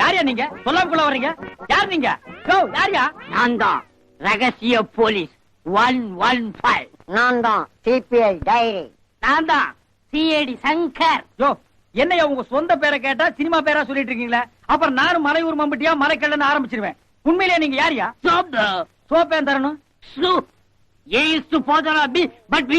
யாரியா நீங்க? சொல்லாமக்குள்ள வர்றீங்க? யார் நீங்க? கோ யாரியா? நான் தான் ரகசிய போலீஸ். One one five. நான் தான் சிபிஐ டைரி. நான் தான் சிஐடி சங்கர். யோ என்னையா உங்க சொந்த பேரை கேட்டா சினிமா பேரா சொல்லிட்டு இருக்கீங்களே? அப்புறம் நானும் மலையூர் மம்பட்டியா மலைக்கல்லன்னு ஆரம்பிச்சிருவேன். உண்மையிலேயே நீங்க யாரியா? சோப் தரணும்? Soup A is to father of B, but B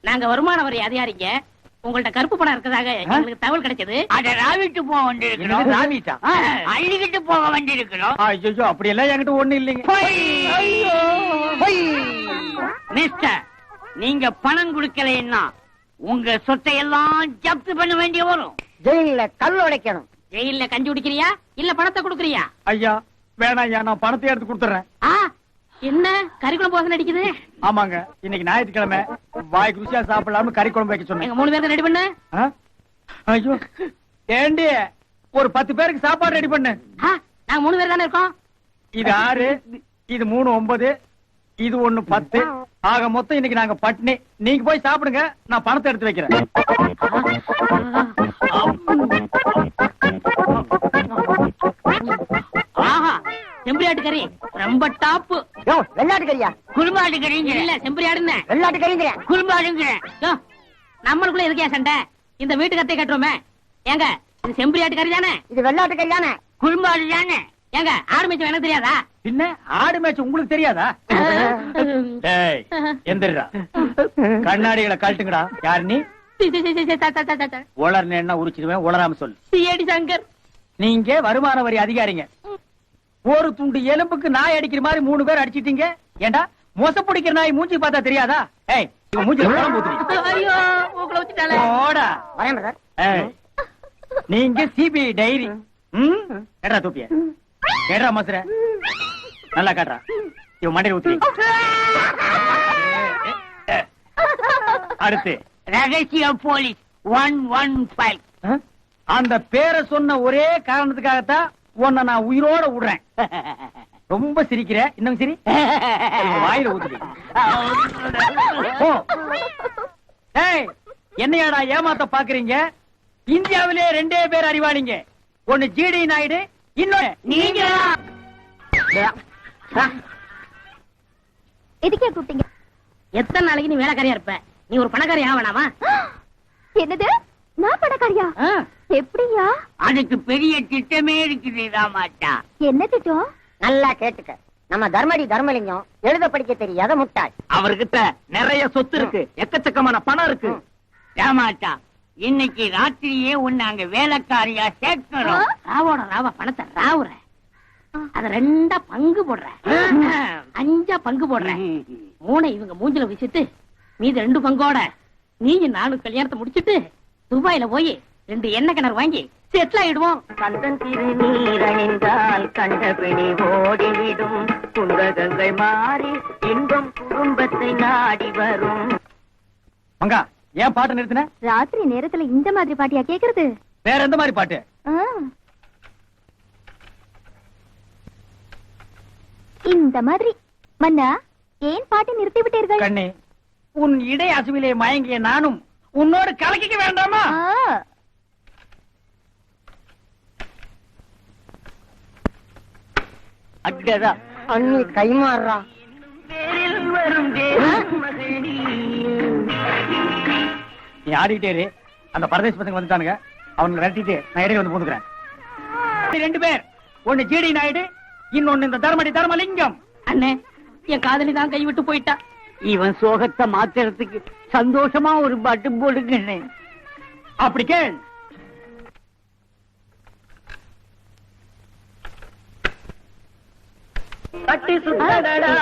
நாங்க வருமான வரி அதிகாரிங்க. உங்கள்ட்ட கருப்பு பணம் இருக்கதாக எங்களுக்கு தகவல் கிடைச்சது. அத ராவிட்டு போக வேண்டியிருக்கிறோம். ராவிட்டா? அள்ளிக்கிட்டு போக வேண்டியிருக்கிறோம். ஐயோ அப்படி எல்லாம் என்கிட்ட ஒண்ணு இல்லைங்க. மிஸ்டர் நீங்க பணம் கொடுக்கலைன்னா உங்க சொத்தை எல்லாம் ஜப்து பண்ண வேண்டிய வரும் ஜெயில கல் உடைக்கணும். ஜெயில கஞ்சி குடிக்கிறியா? இல்ல பணத்தை கொடுக்கறியா? ஐயா வேணாம் ஐயா நான் பணத்தை எடுத்து கொடுத்துறேன். ஆ என்ன? கறிக்குளம் போசன் அடிக்குது? ஆமாங்க இன்னைக்கு ஞாயிற்றுக்கிழமை. வாய்க்கு ருசியா சாப்பிடலாம்னு கறி குழம்பு வைக்க சொன்னேன். மூணு பேருக்கு ரெடி பண்ணு? ஐயோ ஏண்டி ஒரு பத்து பேருக்கு சாப்பாடு ரெடி பண்ணு. நாங்க மூணு பேர் தானே இருக்கோம். இது ஆறு இது மூணு ஒன்பது இது ஒண்ணு பத்து. ஆக மொத்தம் இன்னைக்கு நாங்க பட்னி நீங்க போய் சாப்பிடுங்க. நான் பணத்தை எடுத்து வைக்கிறேன். ஆஹா செம்பரியாட்டு கறி ரொம்ப டாப்பு யோ வெள்ளாட்டு கறியா குறும்பாடு கறிங்க இல்ல செம்பரியாடுன்னு வெள்ளாட்டு கறிங்கிற குறும்பாடுங்க யோ, நம்மளுக்குள்ள எதுக்கே சண்டை? இந்த வீட்டு கத்தை கட்டுறோமே. ஏங்க இது செம்பரியாட்டு கறி தானே? இது வெள்ளாட்டு கறி தானே குறும்பாடு தானே? ஏங்க ஆரம்பிச்சு எனக்கு தெரியாதா? பின்ன ஆடு மேட்ச் உங்களுக்கு தெரியாதா? டேய் எந்திரா கண்ணாடிகளை கழட்டுங்கடா. யார் நீ? உளர் என்ன உரிச்சிடுவேன் உளராம சொல்லு. சிஏடி சங்கர். நீங்க வருமான வரி அதிகாரிங்க. ஒரு துண்டு எலும்புக்கு நாய் அடிக்கிற மாதிரி மூணு பேர் அடிச்சிட்டீங்க. ஏண்டா? மொச பிடிக்கிற நாய் மூஞ்சி பார்த்தா தெரியாதா? ஏய் இவன் ஐயோ உங்களை வச்சுட்டாலே வரேன் நீங்க சிபிஐ டைரி. ம். தூப்பிய கேட்டா மசுர நல்லா காட்டுறா இவன் மண்டையில ஊத்துறீ. அடுத்து ரகசிய போலீஸ் ஒன் ஒன் ஃபைவ்? அந்த பேரை சொன்ன ஒரே காரணத்துக்காகத்தான் உன்னை நான் உயிரோட விடுறேன். ரொம்ப சிரிக்கிற. இன்னும் சிரி. வாயில. ஏய் என்னையாடா ஏமாத்த பாக்குறீங்க? இந்தியாவிலே ரெண்டே பேர் அறிவாளிங்க. ஒண்ணு ஜிடி நாயுடு இன்னொன்னு நீங்க எதுக்கே கூப்பிட்டீங்க? எத்தனை நாளைக்கு நீ வேலைக்காரியா இருப்ப? நீ ஒரு பணக்காரி ஆவணாமா என்னது? நான் பணக்காரியா? எப்படியா? அதுக்கு பெரிய திட்டமே இருக்குது ராமாட்டா என்ன திட்டம்? நல்லா கேட்டுக்க. நம்ம தர்மடி தர்மலிங்கம் எழுத படிக்க தெரியாத முட்டாள். அவர்கிட்ட நிறைய சொத்து இருக்கு. எக்கச்சக்கமான பணம் இருக்கு. ராமாட்டா இன்னைக்கு ராத்திரியே உன்னை அங்க வேலைக்காரியா சேர்க்கிறோம்? ராவோட ராவா பணத்தை ராவுற. அத ரெண்டா பங்கு போடுற. அஞ்சா பங்கு போடுற. மூணை இவங்க மூஞ்சில வச்சுட்டு மீதி ரெண்டு பங்கோட நீயும் நானும் கல்யாணத்தை முடிச்சிட்டு துபாயில போய் ரெண்டு எண்ணெய் கிணறு வாங்கி செட்டில் ஆயிடுவோம். கந்தன் திருநீரணிந்தால் கண்டபிடி ஓடிவிடும். குந்தகங்கள் மாறி இன்பம் குடும்பத்தை நாடி வரும். மங்கா ஏன் பாட்டு நிறுத்தின? ராத்திரி நேரத்துல இந்த மாதிரி பாட்டியா கேக்குறது? வேற எந்த மாதிரி பாட்டு. இந்த மாதிரி. மன்னா ஏன் பாட்டி நிறுத்தி விட்டீர்கள்? கண்ணே உன் இடை அசுவிலே மயங்கிய நானும் உன்னோடு கலக்கிக்க வேண்டாமா? ஆ. அடடா அண்ணி கைமாறுறா நீ ஆடிட்டே இரு. அந்த பரதேசி பசங்க வந்துட்டானுங்க. அவனுங்க விரட்டிட்டு நான் இடையில வந்து பூந்துக்கிறேன். ரெண்டு பேர். ஒண்ணு ஜிடி நாயுடு இன்னொன்னு இந்த தர்மடி தர்மலிங்கம். அண்ணே என் காதலி தான் கைவிட்டு போயிட்டா. இவன் சோகத்தை மாத்துறதுக்கு சந்தோஷமா ஒரு பட்டு போடுங்கண்ணே. அப்படி கேள். கட்டி சுட்டடா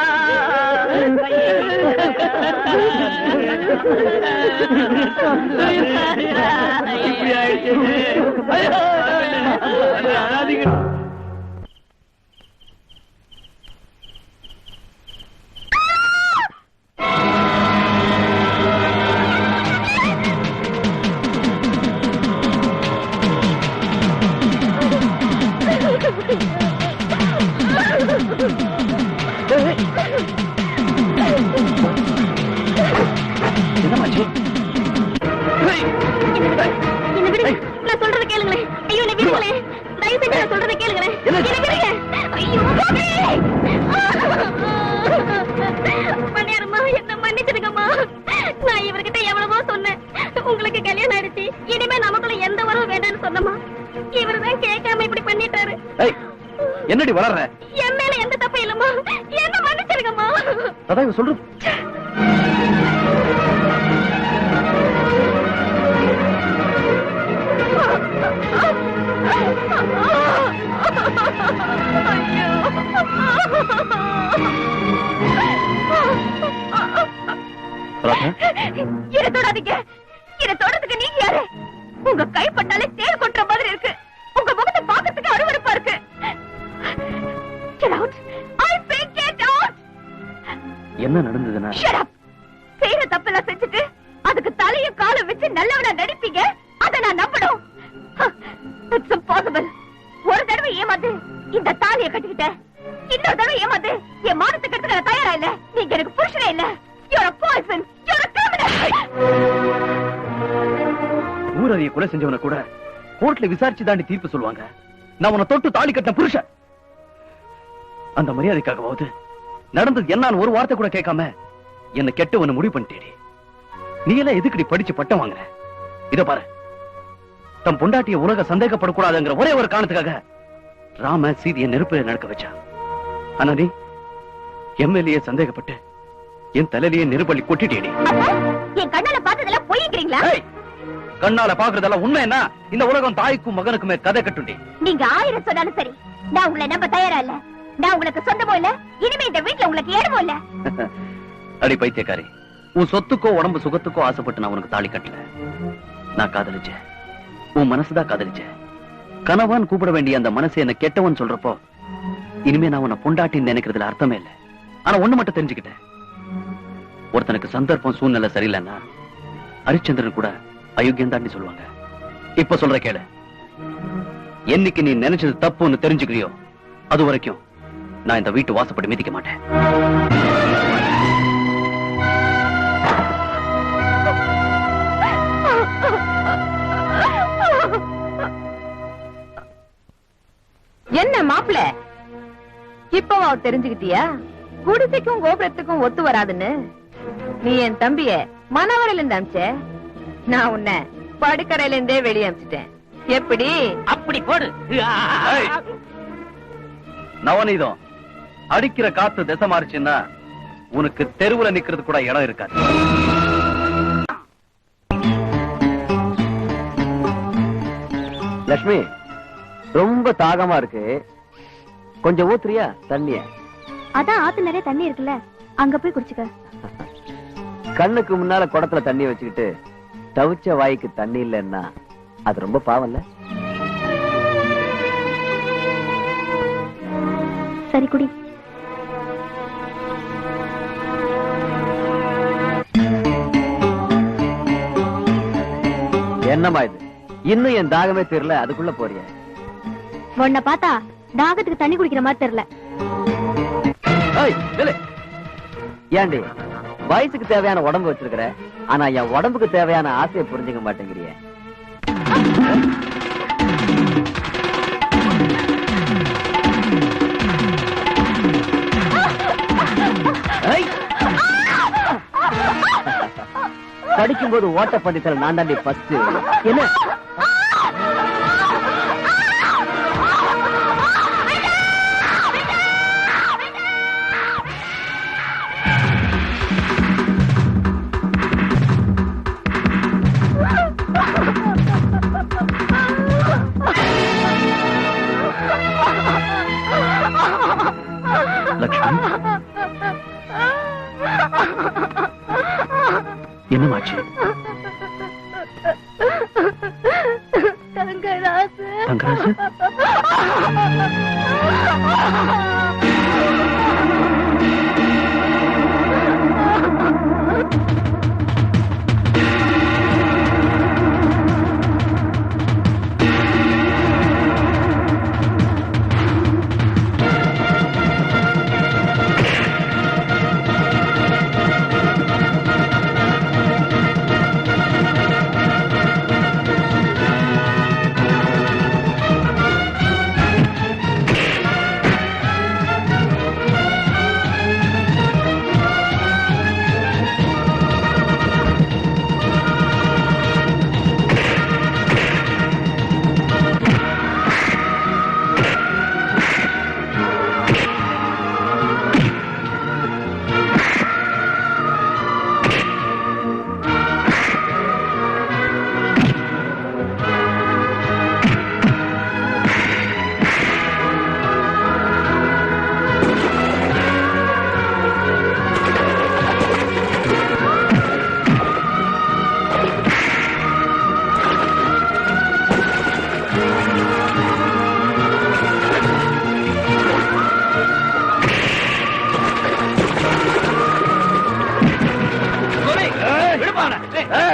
இப்படி சொல்றதை கேளுங்களேன் மணியாரம்மா என்ன மன்னிச்சிருங்கம்மா. நான் இவர்கிட்ட எவ்வளவோ சொன்னேன். உங்களுக்கு கல்யாணம் ஆயிடுச்சு. இனிமே நமக்குள்ள எந்த உறவு வேண்டாம்னு சொன்னமா இவர்தான் கேட்காம இப்படி பண்ணிட்டாரு. என்னடி வளர்ற? என் மேல எந்த தப்பு இல்லம்மா. என்ன மன்னிச்சிருங்கம்மா. அதான் இவ சொல்றது. இத தொடாதீங்க. இத தொடறதுக்கு நீங்க யாரு? உங்க கைப்பட்டாலே தேள் கொட்டுற மாதிரி இருக்கு. உங்க முகத்தை பார்க்கறதுக்கு அருவருப்பா இருக்கு! என்ன நடந்ததுன்னா! செய்யற தப்பெல்லாம் செஞ்சுட்டு அதுக்கு தலையும் காலும் வச்சு நல்லவனா நடிப்பீங்க? ஊரறிய கொலை செஞ்சவன கூட கோர்ட்ல விசாரிச்சு தாண்டி தீர்ப்பு சொல்லுவாங்க. நான் உன்னை தொட்டு தாலி கட்டின புருஷன். அந்த மரியாதைக்காகவாவது நடந்தது என்னன்னு ஒரு வார்த்தை கூட கேட்காம என்ன கெட்டவன முடிவு பண்ணிட்டேடி. நீ எல்லாம் எதுக்குடி படிச்சு பட்டம் வாங்குற? இத பாரு. தம் பொண்டாட்டிய உலக சந்தேகப்படக்கூடாதுங்கிற ஒரே ஒரு காரணத்துக்காக ராம சீதைய நெருப்புல நடக்க வச்சான். ஆனா நீ எம்எல்ஏ சந்தேகப்பட்டு என் தலையிலேயே நெருப்பள்ளி கொட்டிட்டேடி. என் கண்ணால பார்த்ததெல்லாம் பொய்ங்கிறீங்களா? கண்ணால பாக்குறதெல்லாம் உண்மை என்ன இந்த உலகம் தாய்க்கும் மகனுக்குமே கதை கட்டுண்டி. நீங்க ஆயிரம் சொன்னாலும் சரி நான் உங்களை நம்ப தயாரா இல்ல? நான் உங்களுக்கு சொந்தமோ இல்ல? இனிமே இந்த வீட்டுல உங்களுக்கு இடமோ இல்ல? அடி பைத்தியக்காரி உன் சொத்துக்கோ உடம்பு சுகத்துக்கோ ஆசைப்பட்டு நான் உனக்கு தாலி கட்டல. நான் காதலிச்சேன். உன் மனசுதான் காதலிச்சேன். கனவான் கூப்பிட வேண்டிய அந்த மனசு என்ன கெட்டவன் சொல்றப்போ இனிமே நான் உன்னை பொண்டாட்டின்னு நினைக்கிறதுல அர்த்தமே இல்ல. ஆனா ஒண்ணு மட்டும் தெரிஞ்சுக்கிட்டேன். ஒருத்தனுக்கு சந்தர்ப்பம் சூழ்நிலை சரியில்லைன்னா ஹரிச்சந்திரன் கூட அயோக்கியம் தாண்டி சொல்லுவாங்க. இப்ப சொல்ற கேளு. என்னைக்கு நீ நினைச்சது தப்புன்னு தெரிஞ்சுக்கிறியோ அது வரைக்கும் நான் இந்த வீட்டு வாசப்படி மிதிக்க மாட்டேன். என்ன மாப்பிள? இப்பவா தெரிஞ்சுக்கிட்டியா? குடிசைக்கும் கோபுரத்துக்கும் ஒத்து வராதுன்னு. நீ என் தம்பிய மனவரையில இருந்து அமிச்ச நான் உன்னை படுக்கரையில இருந்தே வெளியே அமிச்சிட்டேன் எப்படி? அப்படி போடு. நவநீதம் அடிக்கிற காத்து திசை மாறுச்சுன்னா உனக்கு தெருவுல நிக்கிறது கூட இடம் இருக்காது. லட்சுமி ரொம்ப தாகமா இருக்கு. கொஞ்சம் ஊத்துறியா தண்ணிய? அதான் ஆத்து நிறைய தண்ணி இருக்குல்ல அங்க போய் குடிச்சுக்க. கண்ணுக்கு முன்னால குடத்துல தண்ணி வச்சுக்கிட்டு தவிச்ச வாய்க்கு தண்ணி இல்லைன்னா அது ரொம்ப பாவம்ல? சரி குடி. என்னமா இது? இன்னும் என் தாகமே தெரியல அதுக்குள்ள போறிய? உன்னை பார்த்தா தாகத்துக்கு தண்ணி குடிக்கிற மாதிரி தெரியல. ஏண்டி வயசுக்கு தேவையான உடம்பு வச்சிருக்கிற? ஆனா என் உடம்புக்கு தேவையான ஆசையை புரிஞ்சுக்க மாட்டேங்கிறிய. படிக்கும்போது ஓட்டப்பந்தயத்துல நான் தாண்டி ஃபர்ஸ்ட் என்ன?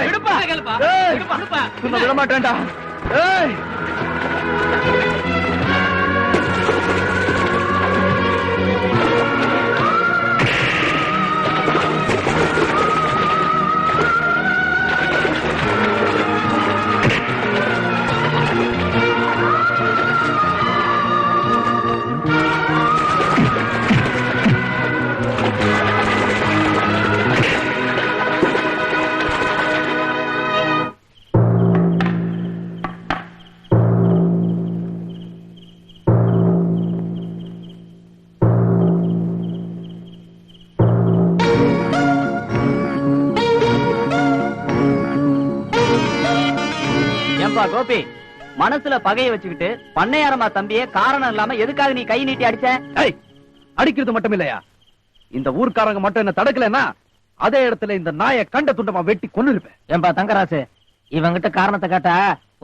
விடுப்பா. விடுப்பா. விடுப்பா. விட மாட்டேன்டா ஏய். கோபி மனசுல பகைய வச்சுக்கிட்டு பண்ணையாரமா தம்பியே காரணம் இல்லாம எதுக்காக நீ கை நீட்டி அடிச்ச? அடிக்கிறது மட்டும் இல்லையா? இந்த ஊர்க்காரங்க மட்டும் என்ன தடுக்கலன்னா அதே இடத்துல இந்த நாயை கண்ட துண்டமா வெட்டி இருப்பேன் ஏன்பா தங்கராசு இவங்கிட்ட காரணத்தை கேட்டா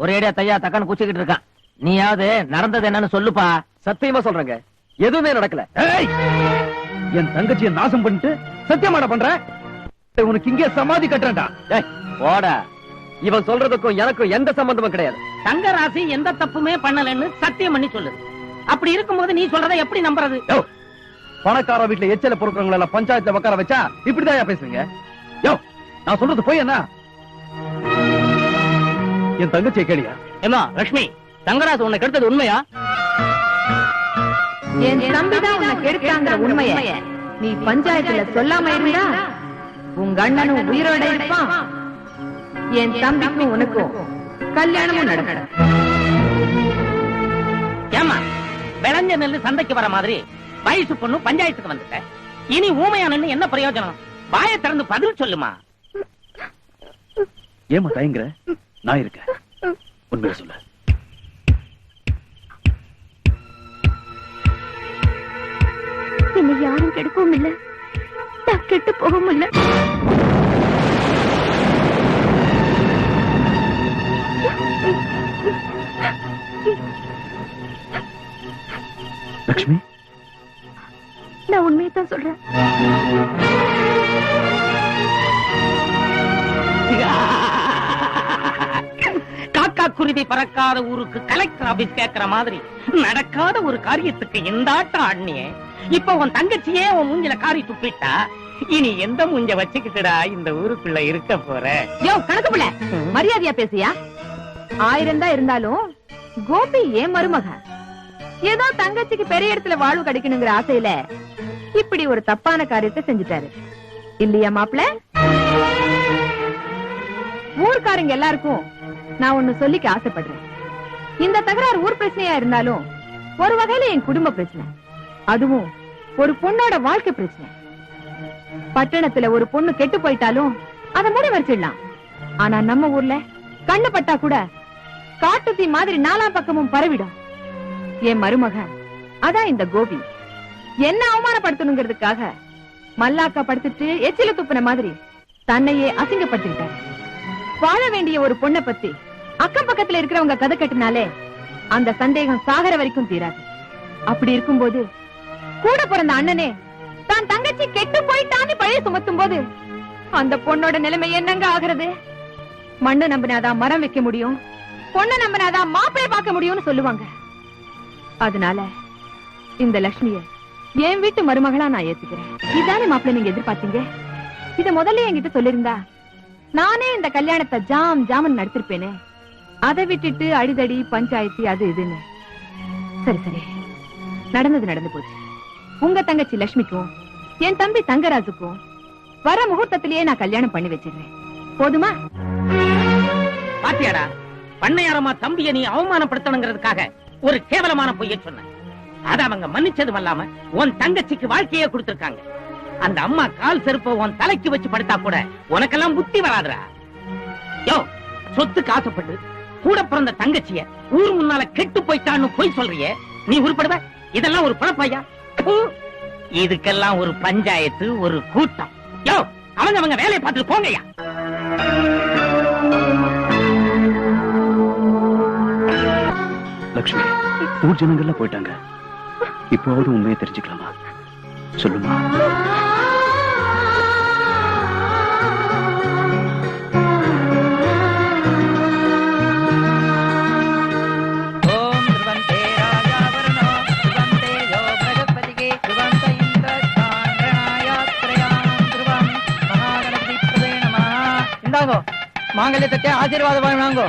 ஒரேடியா தையா தக்கான்னு குச்சிக்கிட்டு இருக்கான். நீயாவது நடந்தது என்னன்னு சொல்லுப்பா. சத்தியமா சொல்றேங்க. எதுவுமே நடக்கல. என் தங்கச்சியை நாசம் பண்ணிட்டு சத்தியமாடா பண்ற? உனக்கு இங்கே சமாதி கட்டுறேன்டா. போடா. இவன் சொல்றதுக்கும் எனக்கும் எந்த சம்பந்தமும் கிடையாது. தங்கராசி எந்த தப்புமே பண்ணலன்னு சத்தியம் பண்ணி சொல்லுது. அப்படி இருக்கும்போது நீ சொல்றதை எப்படி நம்புறது? யோ பணக்கார வீட்டுல எச்சல பொறுக்கிறவங்க எல்லாம் பஞ்சாயத்துல உட்கார வச்சா இப்படிதான் பேசுவீங்க யோ நான் சொல்றது போய் என்ன? என் தங்கச்சியை கேளியா? ஏமா லட்சுமி தங்கராசு உன்னை கெடுத்தது உண்மையா? என் தம்பிதான் உன்னை கெடுத்தாங்கிற உண்மைய. நீ பஞ்சாயத்துல சொல்லாம இருந்தா உங்க அண்ணனும் உயிரோட இருப்பான். என் தம்பிக்கும் உனக்கும் கல்யாணமும் நடக்கும். ஏமா விளைஞ்ச நெல்லு சந்தைக்கு வர மாதிரி வயசு பொண்ணு பஞ்சாயத்துக்கு வந்துட்ட. இனி ஊமையா நின்னு என்ன பிரயோஜனம்? வாயை திறந்து பதில் சொல்லுமா? ஏமா தயங்குற? நான் இருக்கேன் உண்மையை சொல்லு. என்னை யாரும் கெடுக்கவும் இல்ல. நான் கெட்டு போகவும் இல்ல. லட்சுமி நான் உண்மையை தான் சொல்றேன். காக்கா குருவி பறக்காத ஊருக்கு கலெக்டர் ஆபீஸ் கேக்குற மாதிரி நடக்காத ஒரு காரியத்துக்கு இந்த ஆட்டம் ஆடினியே. இப்ப உன் தங்கச்சியே உன் மூஞ்சில காரி துப்பிட்டா இனி எந்த மூஞ்ச வச்சுக்கிட்டுடா இந்த ஊருக்குள்ள இருக்க போற? யோ கணக்கு பிள்ளை மரியாதையா பேசியா ஆயிரம் தான் இருந்தாலும் கோபி ஏன் மருமக? ஏதோ தங்கச்சிக்கு பெரிய இடத்துல வாழ்வு கிடைக்கணுங்கிற ஆசையில இப்படி ஒரு தப்பான காரியத்தை செஞ்சுட்டாரு. இல்லையா மாப்பிள்ள? ஊர்க்காரங்க எல்லாருக்கும் நான் ஒண்ணு சொல்லிக்க ஆசைப்படுறேன். இந்த தகராறு ஊர் பிரச்சனையா இருந்தாலும் ஒரு வகையில என் குடும்ப பிரச்சனை. அதுவும் ஒரு பொண்ணோட வாழ்க்கை பிரச்சனை. பட்டணத்துல ஒரு பொண்ணு கெட்டு போயிட்டாலும் அத மூடி வச்சிடலாம் ஆனா நம்ம ஊர்ல கண்ணு பட்டா கூட காட்டுத்தி மாதிரி நாலா பக்கமும் பரவிடும். என் மருமக அதான் இந்த கோபி. என்ன அவமானப்படுத்தணுங்கிறதுக்காக மல்லாக்கா படுத்துட்டு எச்சில துப்புன மாதிரி தன்னையே அசிங்கப்படுத்திக்கிட்டாரு. வாழ வேண்டிய ஒரு பொண்ணை பத்தி அக்கம் பக்கத்துல இருக்கிறவங்க கதை கட்டினாலே அந்த சந்தேகம் சாகர வரைக்கும் தீராது. அப்படி இருக்கும்போது கூட பிறந்த அண்ணனே தான் தங்கச்சி கெட்டு போயிட்டான்னு பழைய சுமத்தும் போது அந்த பொண்ணோட நிலைமை என்னங்க ஆகிறது? மண்ணு நம்பினாதான் மரம் வைக்க முடியும் பொண்ண நம்பினாதான் மாப்பிள்ளை பார்க்க முடியும்னு சொல்லுவாங்க. அதனால இந்த லட்சுமிய என் வீட்டு மருமகளா நான் ஏத்துக்கிறேன். இதானே மாப்பிள்ளை நீங்க எதிர்பார்த்தீங்க? இத முதல்ல என்கிட்ட சொல்லிருந்தா நானே இந்த கல்யாணத்தை ஜாம் ஜாமன் நடத்திருப்பேனே. அதை விட்டுட்டு அடிதடி பஞ்சாயத்து அது இதுன்னு. சரி சரி. நடந்தது நடந்து போச்சு. உங்க தங்கச்சி லட்சுமிக்கும் என் தம்பி தங்கராஜுக்கும் வர முகூர்த்தத்திலேயே நான் கல்யாணம் பண்ணி வச்சிடுறேன். போதுமா? பாத்தியாடா. பண்ணையாரமா தம்பிய நீ அவமானப்படுத்தணுங்கிறதுக்காக ஒரு கேவலமான பொய்ய சொன்ன. அத அவங்க மன்னிச்சதும் அல்லாம உன் தங்கச்சிக்கு வாழ்க்கையே கொடுத்திருக்காங்க. அந்த அம்மா கால் செருப்ப உன் தலைக்கு வச்சு படுத்தா கூட உனக்கெல்லாம் புத்தி வராதுடா. யோ சொத்துக்கு ஆசைப்பட்டு கூட பிறந்த தங்கச்சிய ஊர் முன்னால கெட்டு போயிட்டான்னு பொய் சொல்றியே. நீ உருப்படுவ? இதெல்லாம் ஒரு பழப்பையா இதுக்கெல்லாம் ஒரு பஞ்சாயத்து ஒரு கூட்டம். யோ அவங்க அவங்க வேலையை பார்த்துட்டு போங்கய்யா. லட்சுமி ஊர் ஜனங்கள்லாம் போயிட்டாங்க. இப்போவாவது உண்மையை தெரிஞ்சுக்கலாமா? சொல்லுமா? மாங்கல்யத்தை ஆசீர்வாதம் வாங்கினாங்கோ.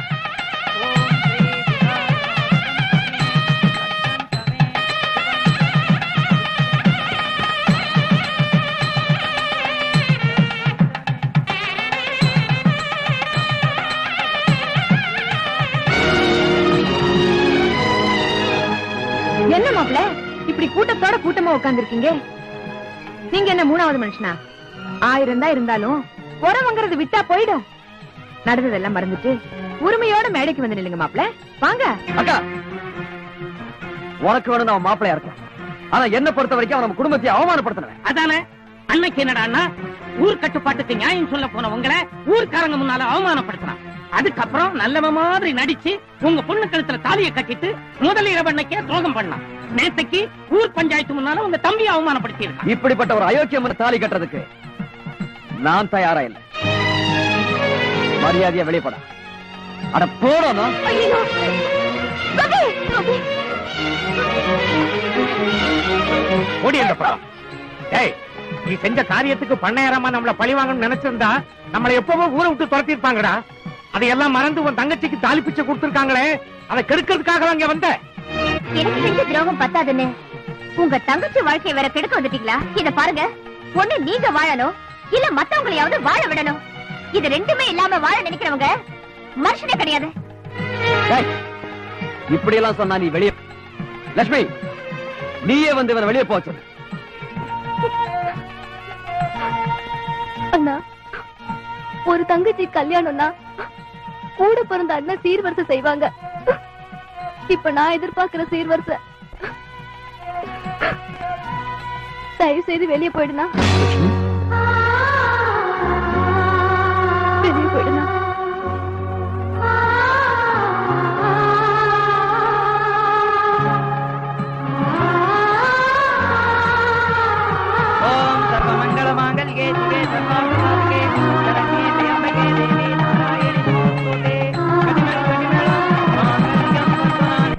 மாப்ள இப்படி கூட்டத்தோட கூட்டமா உட்கார்ந்திருக்கீங்க? நீங்க என்ன மூணாவது மனுஷனா? ஆயிரம் தான் இருந்தாலும் உறவுங்கிறது விட்டா போயிடும். நடந்ததெல்லாம் மறந்துட்டு உரிமையோட மேடைக்கு வந்து நில்லுங்க மாப்ள வாங்க. அக்கா உனக்கு வேணும் அவன் மாப்பிளையா இருக்கலாம் ஆனா என்ன பொறுத்த வரைக்கும் அவன் நம்ம குடும்பத்தை அவமானப்படுத்தினவன். அதானே? அன்னைக்கு என்னடான்னா ஊர் கட்டுப்பாட்டுக்கு நியாயம் சொல்ல போன உங்களை ஊர்க்காரங்க முன்னால அவமானப்படுத்தினான். அதுக்கப்புறம் நல்லவன் மாதிரி நடிச்சு உங்க பொண்ணு கழுத்துல தாலியை கட்டிட்டு முதல் இரவு அன்னைக்கே துரோகம் பண்ணான் நேத்தைக்கு ஊர் பஞ்சாயத்து முன்னால உங்க தம்பியை அவமானப்படுத்தி இருக்கான் இப்படிப்பட்ட ஒரு அயோக்கியம் தாலி கட்டுறதுக்கு நான் தயாரா இல்லை. மரியாதையா வெளியே போடா. அட போடணும் ஓடி ஏய் நீ செஞ்ச காரியத்துக்கு பண்ணையாரமா நம்மள பழி வாங்கணும்னு நினைச்சிருந்தா நம்மள எப்பவோ ஊரை விட்டு துரத்திருப்பாங்கடா அதையெல்லாம் மறந்து உன் தங்கச்சிக்கு தாலி பிச்சை கொடுத்திருக்காங்களே அதை கெடுக்கிறதுக்காக அங்க வந்த? எனக்கு செஞ்ச துரோகம் பத்தாதுன்னு. உங்க தங்கச்சி வாழ்க்கையை வேற கெடுக்க வந்துட்டீங்களா? இத பாருங்க. ஒண்ணு நீங்க வாழணும் இல்ல மத்தவங்களையாவது வாழ விடணும். இது ரெண்டுமே இல்லாம வாழ நினைக்கிறவங்க மனுஷனே கிடையாது. டேய், இப்படி எல்லாம் சொன்னா நீ வெளியே லட்சுமி நீயே வந்து இவனை வெளியே போச்சு அண்ணா ஒரு தங்கச்சி கல்யாணம்னா கூட பிறந்த அண்ணன் சீர்வரிசை செய்வாங்க. இப்ப நான் எதிர்பார்க்கிற சீர்வரிசை. தயவு செய்து வெளியே போயிடுனா வெளியே போயிடுனா ஓம் சர்வ மங்கள